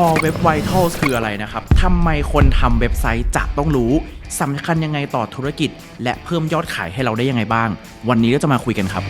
Core Web Vitals คืออะไรนะครับ ทำไมคนทำเว็บไซต์จะต้องรู้สำคัญยังไงต่อธุรกิจ และเพิ่มยอดขายให้เราได้ยังไงบ้าง วันนี้ก็จะมาคุยกันครับ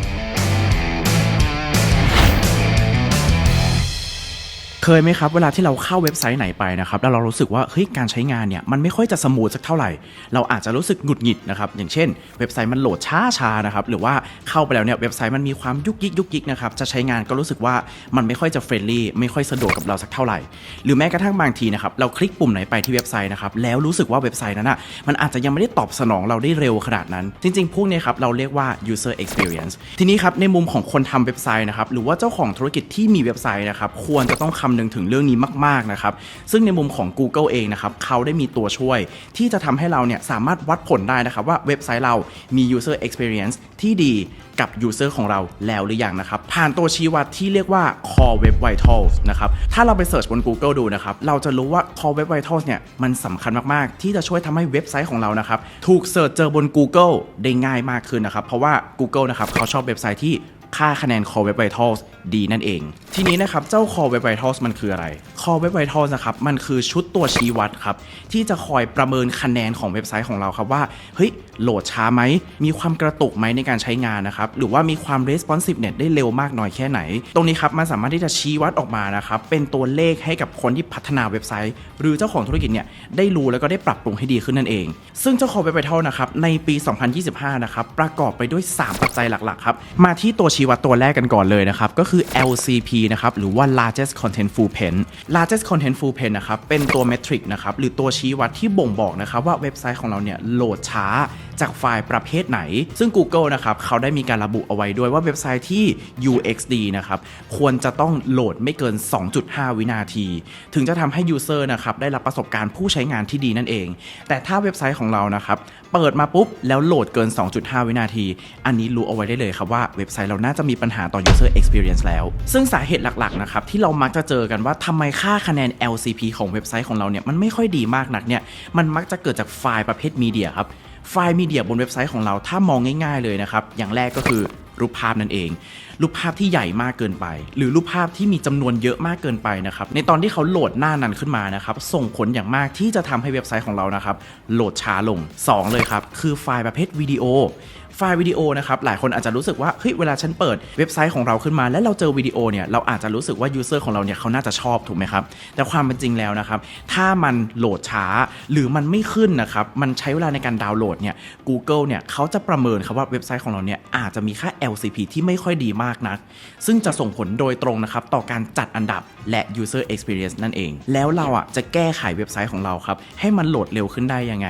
เคยไหมครับเวลาที่เราเข้าเว็บไซต์ไหนไปนะครับแล้วเรารู้สึกว่าเฮ้ยการใช้งานเนี่ยมันไม่ค่อยจะสมูทสักเท่าไหร่ เราอาจจะรู้สึกหงุดหงิดนะครับอย่างเช่น เว็บไซต์มันโหลดช้าช้านะครับหรือว่าเข้าไปแล้วเนี่ยเว็บไซต์มันมีความยุกยิกยุกยิกนะครับจะใช้งานก็รู้สึกว่ามันไม่ค่อยจะเฟรนลี่ไม่ค่อยสะดวกกับเราสักเท่าไหร่ หรือแม้กระทั่งบางทีนะครับเราคลิกปุ่มไหนไปที่เว็บไซต์นะครับแล้วรู้สึกว่าเว็บไซต์นั้นอะมันอาจจะยังไม่ได้ตอบสนองเราได้เร็วขนาดนั้น จริง ๆ พวกเนี้ครับเราเรียกว่า user experience ทีนี้ครับในมุมของคนทำเว็บไซต์นะครับหรือว่าเจ้าของธุรกิจที่มีเว็บไซต์นะครับควรจะต้องคำนึงถึงเรื่องนี้มากๆนะครับ ซึ่งในมุมของ Google เองนะครับเขาได้มีตัวช่วย ที่จะทำให้เราเนี่ยสามารถวัดผลได้นะครับว่าเว็บไซต์เรามี user experience ที่ดีกับ user ของเราแล้วหรือยังนะครับ ผ่านตัวชี้วัดที่เรียกว่า core web vitals นะครับถ้าเราไปเสิร์ชบน Google ดูนะครับเราจะรู้ว่า core web vitals เนี่ยมันสำคัญมากๆ ที่จะช่วยทำให้เว็บไซต์ของเรานะครับถูกเสิร์ชเจอบน Google ได้ง่ายมากขึ้นนะครับเพราะว่า Google นะครับเขาชอบเว็บไซต์ที่ ค่าคะแนน Core Web Vitals ดีนั่นเอง ทีนี้นะครับ เจ้า Core Web Vitals มันคืออะไร Core Web Vitals นะครับ มันคือชุดตัวชี้วัดครับ ที่จะคอยประเมินคะแนนของเว็บไซต์ของเราครับว่า เฮ้ย โหลดช้าไหม มีความกระตุกไหมในการใช้งานนะครับ หรือว่ามีความ responsiveness ได้เร็วมากน้อยแค่ไหน ตรงนี้ครับ มันสามารถที่จะชี้วัดออกมานะครับ เป็นตัวเลขให้กับคนที่พัฒนาเว็บไซต์ หรือเจ้าของธุรกิจเนี่ย ได้รู้แล้วก็ได้ปรับปรุงให้ดีขึ้นนั่นเอง ซึ่งเจ้า Core Web Vitals นะครับ ในปี 2025 นะครับ ประกอบไปด้วย 3 ปัจจัยหลักๆ ครับ มาที่ตัวชีวัดตัวแรกกันก่อนเลยนะครับ ก็คือ LCP นะครับหรือว่า largest contentful pen largest contentful pen นะครับเป็นตัวเมทริกนะครับหรือตัวชี้วัดที่บ่งบอกนะครับว่าเว็บไซต์ของเราเนี่ยโหลดช้าจากไฟล์ประเภทไหน ซึ่ง Google นะครับเขาได้มีการระบุเอาไว้ด้วยว่าเว็บไซต์ที่ UXD นะครับควรจะต้องโหลดไม่เกิน 2.5 วินาที ถึงจะทำให้ User นะครับได้รับประสบการณ์ผู้ใช้งานที่ดีนั่นเอง แต่ถ้าเว็บไซต์ของเรานะครับเปิดมาปุ๊บ แล้วโหลดเกิน 2.5 วินาที อันนี้รู้เอาไว้ได้เลยครับว่าเว็บไซต์เราน่าจะมีปัญหาต่อ user experience แล้ว ซึ่งสาเหตุหลักๆนะครับที่เรามักจะเจอกันว่าทำไมค่าคะแนน LCP ของเว็บไซต์ของเราเนี่ยมันไม่ค่อยดีมากนักเนี่ยมันมักจะเกิดจากไฟล์ประเภทมีเดียครับไฟล์มีเดียบนเว็บไซต์ของเราถ้ามองง่ายๆเลยนะครับอย่างแรกก็คือ รูปภาพนั่นเอง รูปภาพที่ใหญ่มากเกินไป หรือรูปภาพที่มีจำนวนเยอะมากเกินไปนะครับในตอนที่เขาโหลดหน้านั้นขึ้นมานะครับส่งผลอย่างมากที่จะทำให้เว็บไซต์ของเรานะครับโหลดช้าลง 2 เลยครับคือไฟล์ประเภทวิดีโอ ไฟล์วิดีโอนะครับหลายคนอาจจะรู้สึกว่าเฮ้ยเวลาฉันเปิดเว็บไซต์ของเราขึ้นมา แล้วเราเจอวิดีโอเนี่ยเราอาจจะรู้สึกว่ายูเซอร์ของเราเนี่ยเขาน่าจะชอบถูกไหมครับแต่ความเป็นจริงแล้วนะครับถ้ามันโหลดช้าหรือมันไม่ขึ้นนะครับมันใช้เวลาในการดาวน์โหลดเนี่ย Google เนี่ยเขาจะประเมินครับว่าเว็บไซต์ของเราเนี่ยอาจจะมีค่า LCP ที่ไม่ค่อยดีมากนัก ซึ่งจะส่งผลโดยตรงนะครับต่อการจัดอันดับและ user experience นั่นเอง แล้วเราอะจะแก้ไขเว็บไซต์ของเราครับให้มันโหลดเร็วขึ้นได้ยังไง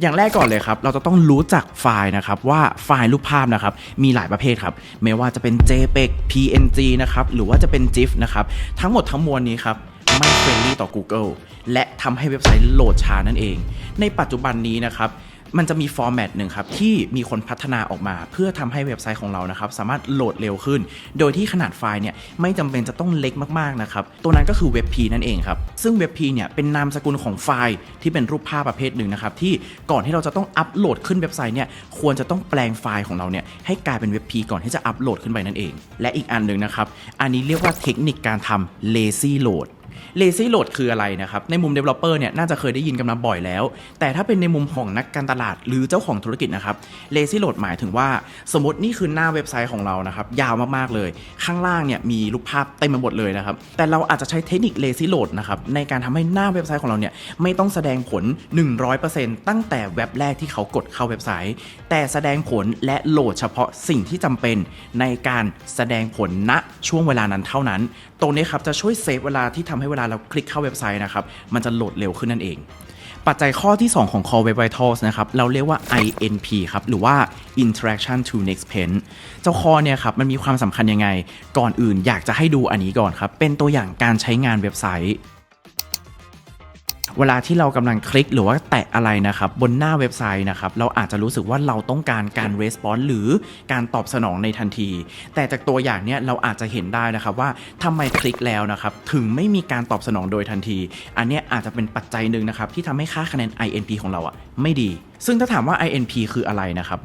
อย่างแรกก่อนเลยครับเราจะต้องรู้จักไฟล์นะครับว่าไฟฟล์รูปภาพนะครับ มีหลายประเภทครับ ไม่ว่าจะเป็น JPEG PNG นะครับ หรือว่าจะเป็น GIF นะครับ ทั้งหมดทั้งมวลนี้ครับไม่เฟรนลี่ต่อ Google และทำให้เว็บไซต์โหลดช้านั่นเอง ในปัจจุบันนี้นะครับ มันจะมีฟอร์แมตหนึ่งครับที่มีคนพัฒนาออกมา เพื่อทำให้เว็บไซต์ของเรานะครับสามารถโหลดเร็วขึ้น โดยที่ขนาดไฟล์เนี่ยไม่จำเป็นจะต้องเล็กมากๆนะครับตัวนั้นก็คือ WebP นั่นเองครับซึ่ง WebP เนี่ยเป็นนามสกุลของไฟล์ที่เป็นรูปภาพประเภทหนึ่งนะครับที่ก่อนที่เราจะต้องอัปโหลดขึ้นเว็บไซต์เนี่ยควรจะต้องแปลงไฟล์ของเราเนี่ยให้กลายเป็น WebP ก่อนที่จะอัปโหลดขึ้นไปนั่นเอง และอีกอันหนึ่งนะครับอันนี้เรียกว่าเทคนิคการทำ lazy load lazy load คืออะไรนะครับ ในมุม developer เนี่ยน่าจะเคยได้ยินกันมาบ่อยแล้ว แต่ถ้าเป็นในมุมของนักการตลาดหรือเจ้าของธุรกิจนะครับ lazy load หมายถึงว่า สมมตินี่คือหน้าเว็บไซต์ของเรานะครับ ยาวมากๆเลย ข้างล่างเนี่ยมีรูปภาพเต็มไปหมดเลยนะครับ แต่เราอาจจะใช้เทคนิค lazy load นะครับในการทำให้หน้าเว็บไซต์ของเราเนี่ยไม่ต้องแสดงผล 100%ตั้งแต่เว็บแรกที่เขากดเข้าเว็บไซต์ แต่แสดงผลและโหลดเฉพาะสิ่งที่จำเป็นในการแสดงผลณช่วงเวลานั้นเท่านั้น ตรงนี้ครับจะช่วยเซฟเวลาที่ทำให้เวลาเราคลิกเข้าเว็บไซต์นะครับ มันจะโหลดเร็วขึ้นนั่นเอง ปัจจัยข้อที่ 2 ของ Core Web Vitals นะครับ เราเรียกว่า INP ครับ หรือว่า Interaction to Next Page เจ้าคอเนี่ยครับ มันมีความสำคัญยังไง ก่อนอื่นอยากจะให้ดูอันนี้ก่อนครับ เป็นตัวอย่างการใช้งานเว็บไซต์ เวลาที่เรากำลังคลิกหรือว่าแตะอะไรนะครับบนหน้าเว็บไซต์นะครับเราอาจจะรู้สึกว่าเราต้องการการรีสปอนส์หรือการตอบสนองในทันที แต่จากตัวอย่างเนี้ยเราอาจจะเห็นได้นะครับว่าทำไมคลิกแล้วนะครับถึงไม่มีการตอบสนองโดยทันที อันเนี้ยอาจจะเป็นปัจจัยหนึ่งนะครับที่ทำให้ค่าคะแนน INP ของเราอะไม่ดี ซึ่งถ้าถามว่า INP คืออะไรนะครับ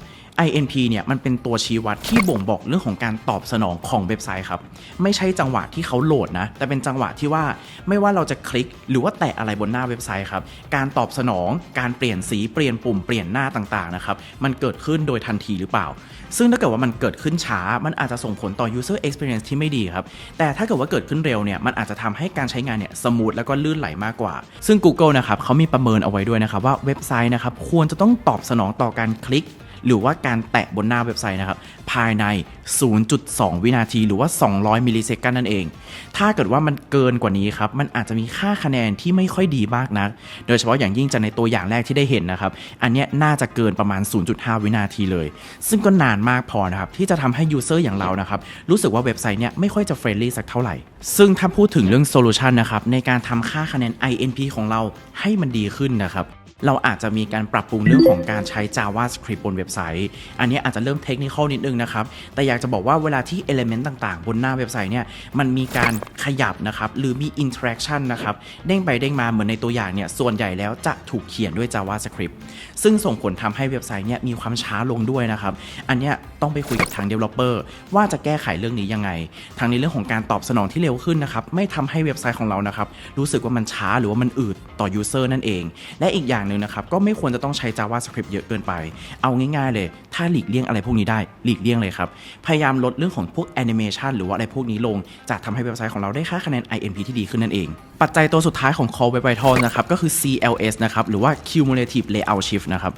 INP เนี่ยมันเป็นตัวชี้วัดที่บ่งบอกเรื่องของการตอบสนองของเว็บไซต์ครับ ไม่ใช่จังหวะที่เขาโหลดนะ แต่เป็นจังหวะที่ว่าไม่ว่าเราจะคลิกหรือว่าแตะอะไรบนหน้าเว็บไซต์ครับ การตอบสนองการเปลี่ยนสีเปลี่ยนปุ่มเปลี่ยนหน้าต่างๆนะครับมันเกิดขึ้นโดยทันทีหรือเปล่า ซึ่งถ้าเกิดว่ามันเกิดขึ้นช้า มันอาจจะส่งผลต่อ user experience ที่ไม่ดีครับแต่ถ้าเกิดว่าเกิดขึ้นเร็วเนี่ยมันอาจจะทำให้การใช้งานเนี่ยสมูทแล้วก็ลื่นไหลมากกว่า ซึ่ง Google นะครับเขามีประเมินเอาไว้ด้วยนะครับว่าเว็บไซต์นะครับควรจะต้องตอบสนองต่อการคลิก หรือว่าการแตะบนหน้าเว็บไซต์นะครับ ภายใน 0.2 วินาทีหรือว่า 200 มิลลิเซกันนั่นเอง ถ้าเกิดว่ามันเกินกว่านี้ครับ มันอาจจะมีค่าคะแนนที่ไม่ค่อยดีมากนัก โดยเฉพาะอย่างยิ่งจากในตัวอย่างแรกที่ได้เห็นนะครับ อันนี้น่าจะเกินประมาณ 0.5 วินาทีเลย ซึ่งก็นานมากพอนะครับที่จะทำให้ยูเซอร์อย่างเรานะครับรู้สึกว่าเว็บไซต์เนี้ยไม่ค่อยจะเฟรนลี่สักเท่าไหร่ ซึ่งถ้าพูดถึงเรื่องโซลูชันนะครับในการทำค่าคะแนน INP ของเราให้มันดีขึ้นนะครับ เราอาจจะมีการปรับปรุงเรื่องของการใช้ JavaScript บนเว็บไซต์ อันนี้อาจจะเริ่มเทคนิคนิดนึงนะครับ แต่อยากจะบอกว่าเวลาที่ Element ต่างๆ บนหน้าเว็บไซต์เนี่ย มันมีการขยับนะครับ หรือมี Interaction นะครับ เด้งไปเด้งมาเหมือนในตัวอย่างเนี่ย ส่วนใหญ่แล้วจะถูกเขียนด้วย JavaScript ซึ่งส่งผลทำให้เว็บไซต์เนี่ยมีความช้าลงด้วยนะครับ อันเนี้ยต้องไปคุยกับทาง Developer ว่าจะแก้ไขเรื่องนี้ยังไง ทางในเรื่องของการตอบสนองที่เร็วขึ้นนะครับ ไม่ทำให้เว็บไซต์ของเรานะครับ รู้สึกว่ามันช้าหรือว่ามันอืดต่อ User นั่นเอง และอีกอย่างหนึ่งนะครับ ก็ไม่ควรจะต้องใช้ JavaScript เยอะเกินไป เอาง่ายๆเลย ถ้าหลีกเลี่ยงอะไรพวกนี้ได้ หลีกเลี่ยงเลยครับ พยายามลดเรื่องของพวกแอนิเมชันหรือว่าอะไรพวกนี้ลง จะทำให้เว็บไซต์ของเราได้ค่าคะแนน INP ที่ดีขึ้นนั่นเอง ปัจจัยตัวสุดท้ายของ Core Web Vitals นะครับ ก็คือ CLS นะครับ หรือว่า Cumulative Layout Shift นะครับ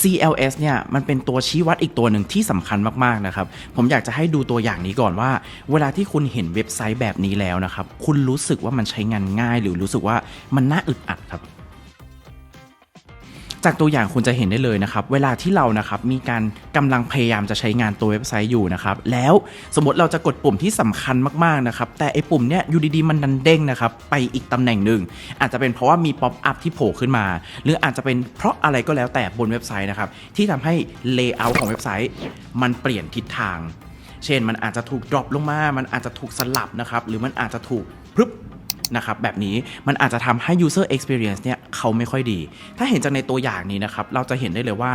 CLS เนี่ยมันเป็นตัวชี้วัดอีกตัวหนึ่งที่สำคัญมากๆนะครับ ผมอยากจะให้ดูตัวอย่างนี้ก่อนว่า เวลาที่คุณเห็นเว็บไซต์แบบนี้แล้วนะครับ คุณรู้สึกว่ามันใช้งานง่าย หรือรู้สึกว่ามันน่าอึดอัดครับ จากตัวอย่างคุณจะเห็นได้เลยนะครับ เวลาที่เรานะครับมีการกำลังพยายามจะใช้งานตัวเว็บไซต์อยู่นะครับแล้วสมมติเราจะกดปุ่มที่สำคัญมากๆนะครับแต่ไอ้ปุ่มเนี้ยอยู่ดีๆมันดันเด้งนะครับไปอีกตำแหน่งหนึ่งอาจจะเป็นเพราะว่ามีป๊อปอัพที่โผล่ขึ้นมา หรืออาจจะเป็นเพราะอะไรก็แล้วแต่บนเว็บไซต์นะครับที่ทำให้เลเยอร์ของเว็บไซต์ มันเปลี่ยนทิศทาง เช่นมันอาจจะถูก drop ลงมา มันอาจจะถูกสลับนะครับหรือมันอาจจะถูก นะครับแบบนี้มันอาจจะทำให้ user experience เนี่ยเขาไม่ค่อยดี ถ้าเห็นจากในตัวอย่างนี้นะครับเราจะเห็นได้เลยว่า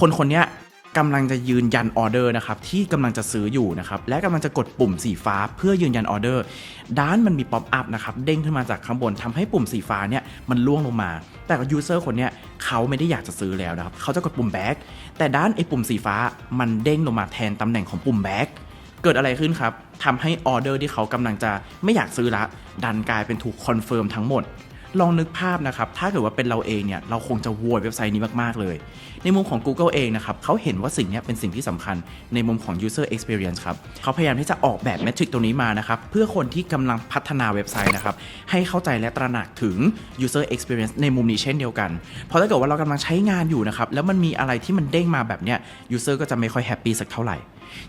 คนคนนี้กำลังจะยืนยันออเดอร์นะครับที่กำลังจะซื้ออยู่นะครับและกำลังจะกดปุ่มสีฟ้าเพื่อยืนยันออเดอร์ด้านมันมีป๊อปอัพนะครับเด้งขึ้นมาจากข้างบนทำให้ปุ่มสีฟ้าเนี่ยมันล่วงลงมา แต่ยูเซอร์คนเนี้ยเขาไม่ได้อยากจะซื้อแล้วนะครับเขาจะกดปุ่มแบ็กแต่ด้านไอ้ปุ่มสีฟ้ามันเด้งลงมาแทนตำแหน่งของปุ่มแบ็ก เกิดอะไรขึ้นครับทำให้ออเดอร์ที่เขากำลังจะไม่อยากซื้อละ ดันกลายเป็นถูกคอนเฟิร์มทั้งหมด ลองนึกภาพนะครับ ถ้าเกิดว่าเป็นเราเองเนี่ย เราคงจะโวยเว็บไซต์นี้มาก ๆ เลย ในมุมของ Google เองนะครับ เขาเห็นว่าสิ่งนี้เป็นสิ่งที่สำคัญในมุมของ user experience ครับ เขาพยายามที่จะออกแบบเมทริกตัวนี้มานะครับ เพื่อคนที่กำลังพัฒนาเว็บไซต์นะครับ ให้เข้าใจและตระหนักถึง user experience ในมุมนี้เช่นเดียวกัน เพราะถ้าเกิดว่าเรากำลังใช้งานอยู่นะครับ แล้วมันมีอะไรที่มันเด้งมาแบบเนี้ย user ก็จะไม่ค่อยแฮปปี้สักเท่าไหร่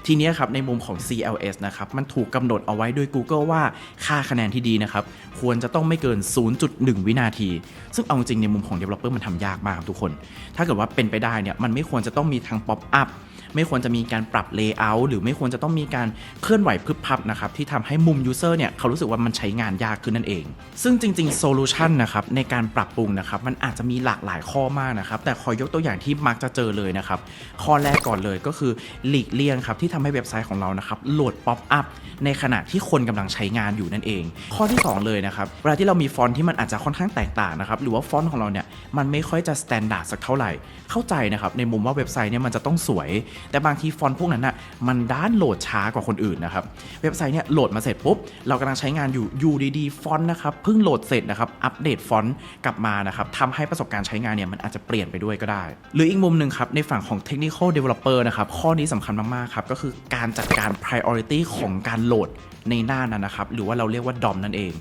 ทีนี้ครับในมุมของ CLS นะครับมันถูกกำหนดเอาไว้โดย Google ว่าค่าคะแนนที่ดีนะครับควรจะต้องไม่เกิน 0.1 วินาที ซึ่งเอาจริงในมุมของ Developer มันทำยากมากทุกคน ถ้าเกิดว่าเป็นไปได้เนี่ยมันไม่ควรจะต้องมีทาง Pop up ไม่ควรจะมีการปรับ Layout หรือไม่ควรจะต้องมีการเคลื่อนไหวพึบพับนะครับที่ทำให้มุม User เนี่ยเขารู้สึกว่ามันใช้งานยากขึ้นนั่นเอง ซึ่งจริงๆ Solution นะครับในการปรับปรุงนะครับมันอาจจะมีหลากหลายข้อมากนะครับแต่ขอยกตัวอย่างที่มักจะเจอเลยนะครับข้อแรกก่อนเลยก็คือหลีกเลี่ยงครับที่ทำให้เว็บไซต์ของเรานะครับโหลด Pop up ในขณะที่คนกำลังใช้งานอยู่นั่นเอง ข้อที่ 2 เลยนะครับเวลาที่เรามีฟอนต์ที่มันอาจจะค่อนข้างแตกต่างนะครับหรือว่าฟอนต์ของเราเนี่ยมันไม่ค่อยจะสแตนดาร์ดสักเท่าไหร่เข้าใจนะครับในมุมว่าเว็บไซต์เนี่ยมันจะต้องสวยแต่บางทีฟอนต์พวกนั้นน่ะมันด้านโหลดช้ากว่าคนอื่นนะครับ เว็บไซต์เนี่ยโหลดมาเสร็จปุ๊บ เรากำลังใช้งานอยู่อยู่ดีๆฟอนต์นะครับเพิ่งโหลดเสร็จนะครับ อัปเดตฟอนต์กลับมานะครับทำให้ประสบการณ์ใช้งานเนี่ยมันอาจจะเปลี่ยนไปด้วยก็ได้ หรืออีกมุมหนึ่งครับในฝั่งของ technical developer นะครับข้อนี้สำคัญมากๆครับก็คือการจัดการ priority ของการโหลดในหน้านั้นนะครับหรือว่าเราเรียกว่า DOM นั่นเอง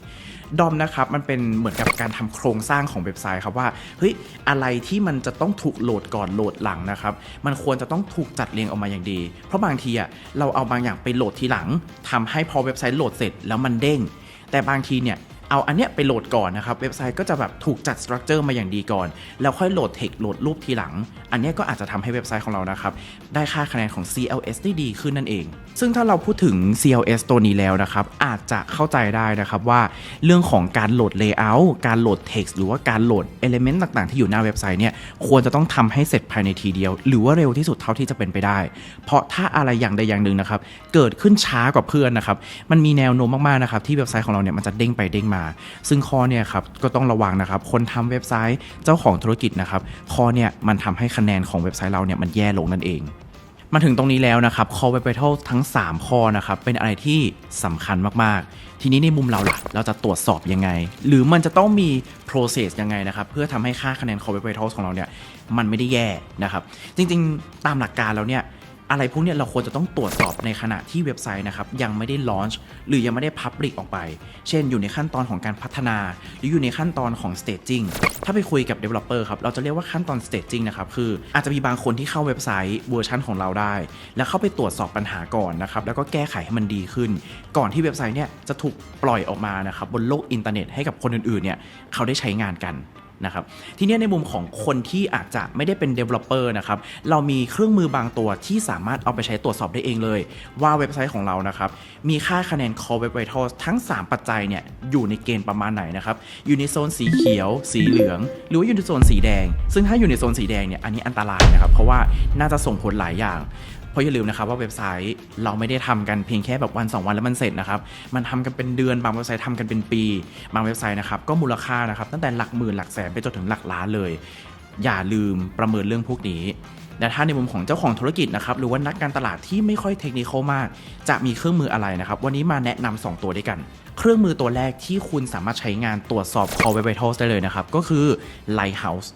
ดอมนะครับมันเป็นเหมือนกับการทำโครงสร้างของเว็บไซต์ครับว่าเฮ้ยอะไรที่มันจะต้องถูกโหลดก่อนโหลดหลังนะครับมันควรจะต้องถูกจัดเรียงออกมาอย่างดี เพราะบางทีอะเราเอาบางอย่างไปโหลดทีหลังทำให้พอเว็บไซต์โหลดเสร็จแล้วมันเด้ง แต่บางทีเนี่ย เอาอันเนี้ยไปโหลดก่อนนะครับ เว็บไซต์ก็จะแบบถูกจัดสตรัคเจอร์มาอย่างดีก่อน แล้วค่อยโหลดเทคโหลดรูปทีหลัง อันเนี้ยก็อาจจะทำให้เว็บไซต์ของเรานะครับ ได้ค่าคะแนนของ CLS ได้ดีขึ้นนั่นเอง ซึ่งถ้าเราพูดถึง CLS ตัวนี้แล้วนะครับ อาจจะเข้าใจได้นะครับว่าเรื่องของการโหลด Layout การโหลด Text หรือว่าการโหลด Element ต่างๆ ที่อยู่หน้าเว็บไซต์เนี่ยควรจะต้องทำให้เสร็จภายในทีเดียว หรือว่าเร็วที่สุดเท่าที่จะเป็นไปได้ เพราะถ้าอะไรอย่างใดอย่างหนึ่งนะครับเกิดขึ้นช้ากว่าเพื่อนนะครับมันมีแนวโน้มมากๆนะครับที่เว็บไซต์ของเราเนี่ยมันจะเด้งไปเด้งมาซึ่งข้อเนี่ยครับก็ต้องระวังนะครับ คนทำเว็บไซต์เจ้าของธุรกิจนะครับ ข้อเนี่ยมันทำให้คะแนนของเว็บไซต์เราเนี่ยมันแย่ลงนั่นเองมาถึงตรงนี้แล้วนะครับ Core Web Vitals ทั้ง 3 ข้อนะครับ เป็นอะไรที่สำคัญมาก ๆ ทีนี้ในมุมเราล่ะ เราจะตรวจสอบยังไง หรือมันจะต้องมี process ยังไงนะครับ เพื่อทำให้ค่าคะแนน Core Web Vitals ของเราเนี่ย มันไม่ได้แย่นะครับ จริง ๆ ตามหลักการแล้วเนี่ย อะไรพวกนี้เราควรจะต้องตรวจสอบในขณะที่เว็บไซต์นะครับยังไม่ได้ลอนช์หรือยังไม่ได้พับลิกออกไป เช่นอยู่ในขั้นตอนของการพัฒนา หรืออยู่ในขั้นตอนของ staging ถ้าไปคุยกับ developer ครับเราจะเรียกว่าขั้นตอน staging นะครับคืออาจจะมีบางคนที่เข้าเว็บไซต์เวอร์ชันของเราได้ แล้วเข้าไปตรวจสอบปัญหาก่อนนะครับแล้วก็แก้ไขให้มันดีขึ้น ก่อนที่เว็บไซต์เนี่ยจะถูกปล่อยออกมานะครับบนโลกอินเทอร์เน็ตให้กับคนอื่นๆเนี่ยเขาได้ใช้งานกัน นะครับทีนี้ในมุมของคนที่อาจจะไม่ได้เป็น developer นะครับเรามีเครื่องมือบางตัวที่สามารถเอาไปใช้ตรวจสอบได้เองเลย ว่าเว็บไซต์ของเรานะครับมีค่าคะแนน Core Web Vitals ทั้ง 3 ปัจจัยเนี่ยอยู่ในเกณฑ์ประมาณไหนนะครับอยู่ในโซนสีเขียว สีเหลือง หรือว่าอยู่ในโซนสีแดง ซึ่งถ้าอยู่ในโซนสีแดงเนี่ยอันนี้อันตรายนะครับเพราะว่าน่าจะส่งผลหลายอย่าง เพราะอย่าลืมนะครับว่าเว็บไซต์เราไม่ได้ทำกันเพียงแค่แบบวัน 2 วันแล้วมันเสร็จนะครับ มันทำกันเป็นเดือนบางเว็บไซต์ทำกันเป็นปี บางเว็บไซต์นะครับก็มูลค่านะครับตั้งแต่หลักหมื่นหลักแสนไปจนถึงหลักล้านเลย อย่าลืมประเมินเรื่องพวกนี้และถ้าในมุมของเจ้าของธุรกิจนะครับหรือว่านักการตลาดที่ไม่ค่อยเทคนิคมาก จะมีเครื่องมืออะไรนะครับ วันนี้มาแนะนำสองตัวด้วยกันเครื่องมือตัวแรกที่คุณสามารถใช้งานตรวจสอบ Core Web Vitals ได้เลยนะครับ ก็คือ Lighthouse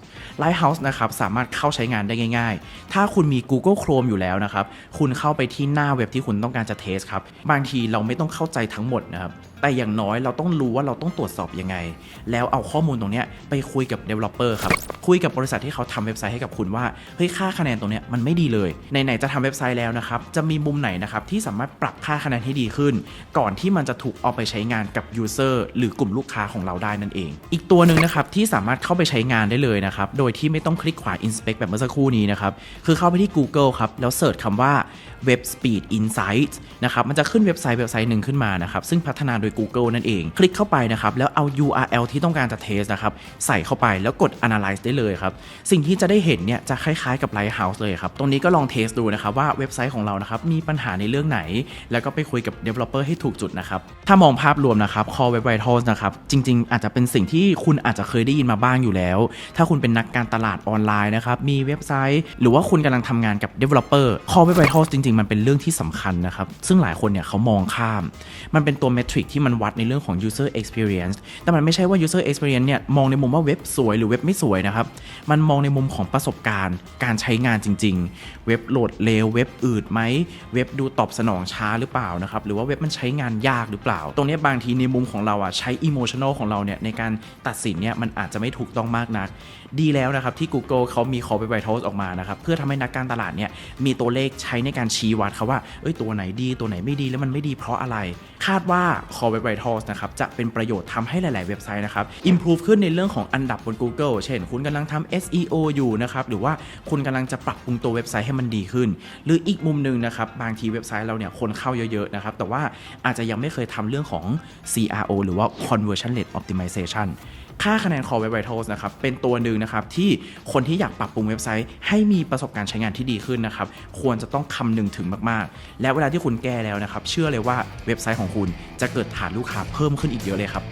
Lighthouse นะครับสามารถเข้าใช้งานได้ง่าย ๆ ถ้าคุณมี Google Chrome อยู่แล้วนะครับ คุณเข้าไปที่หน้าเว็บที่คุณต้องการจะเทสครับ บางทีเราไม่ต้องเข้าใจทั้งหมดนะครับแต่อย่างน้อยเราต้องรู้ว่าเราต้องตรวจสอบยังไง แล้วเอาข้อมูลตรงนี้ไปคุยกับ Developer ครับ คุยกับบริษัทที่เขาทำเว็บไซต์ให้กับคุณว่า เฮ้ย ค่าคะแนนตรงนี้มันไม่ดีเลย ไหน ๆ จะทำเว็บไซต์แล้วนะครับ จะมีมุมไหนนะครับที่สามารถปรับค่าคะแนนให้ดีขึ้น ก่อนที่มันจะถูกเอาไปใช้งานกับ User หรือกลุ่มลูกค้าของเราได้นั่นเอง อีกตัวหนึ่งนะครับที่สามารถเข้าไปใช้งานได้เลยนะครับโดยที่ไม่ต้องคลิกขวา inspect แบบเมื่อสักครู่นี้นะครับคือเข้าไปที่ Google ครับแล้วเสิร์ชคำว่า Web Speed Insights นะครับมันจะขึ้นเว็บไซต์เว็บไซต์หนึ่งขึ้นมานะครับซึ่งพัฒนาโดย Google นั่นเอง คลิกเข้าไปนะครับแล้วเอา URL ที่ต้องการจะเทสนะครับใส่เข้าไปแล้วกด Analyze ได้เลยครับสิ่งที่จะได้เห็นเนี่ยจะคล้ายๆกับ Lighthouse เลยครับตรงนี้ก็ลองเทสดูนะครับว่าเว็บไซต์ของเรานะครับมีปัญหาในเรื่องไหน แล้วก็ไปคุยกับ Developer ให้ถูกจุดนะครับถ้ามองภาพรวมนะครับ Core Web Vitals นะครับ จริง ๆ อาจจะเป็นสิ่งที่คุณอาจจะเคยได้ยินมาบ้างอยู่แล้ว ถ้าคุณเป็นนักการตลาดออนไลน์นะครับ มีเว็บไซต์ หรือว่าคุณกำลังทำงานกับ Developer Core Web Vitals จริง ๆ มันเป็นเรื่องที่สำคัญนะครับ ซึ่งหลายคนเนี่ยเขามองข้าม มันเป็นตัวเมทริกที่มันวัดในเรื่องของ user experience แต่มันไม่ใช่ว่า user experience เนี่ยมองในมุมว่าเว็บสวยหรือเว็บไม่สวยนะครับ มันมองในมุมของประสบการณ์ การใช้งานจริง ๆ เว็บโหลดเร็วเว็บอืดไหมเว็บดูตอบสนองช้าหรือเปล่านะครับหรือว่าเว็บมันใช้งานยากหรือเปล่า ตรงนี้บางทีในมุมของเราอะใช้ emotional ของเราเนี่ยในการตัดสินเนี่ยมันอาจจะไม่ถูกต้องมากนัก ดีแล้วนะครับที่ Google เขามี Core Web Vitals ออกมานะครับเพื่อทำให้นักการตลาดเนี่ยมีตัวเลขใช้ในการชี้วัดครับว่าเอ้ยตัวไหนดีตัวไหนไม่ดีแล้วมันไม่ดีเพราะอะไร คาดว่า Core Web Vitals นะครับจะเป็นประโยชน์ทำให้หลาย ๆ เว็บไซต์นะครับ improve ขึ้นในเรื่องของอันดับบน Google เช่น คุณกำลังทำ SEO อยู่นะครับหรือว่าคุณกำลังจะปรับปรุงตัวเว็บไซต์ให้มันดีขึ้น หรืออีกมุมหนึ่งนะครับบางทีเว็บไซต์เราเนี่ยคนเข้าเยอะ ๆ นะครับแต่ว่าอาจจะยังไม่เคยทำเรื่องของ CRO หรือว่า Conversion Rate Optimization ค่าคะแนน Core Web Vitals นะครับ เป็นตัวหนึ่งนะครับ ที่คนที่อยากปรับปรุงเว็บไซต์ ให้มีประสบการณ์ใช้งานที่ดีขึ้นนะครับ ควรจะต้องคำนึงถึงมาก ๆ และเวลาที่คุณแก้แล้วนะครับ เชื่อเลยว่าเว็บไซต์ของคุณจะเกิดฐานลูกค้าเพิ่มขึ้นอีกเยอะเลยครับ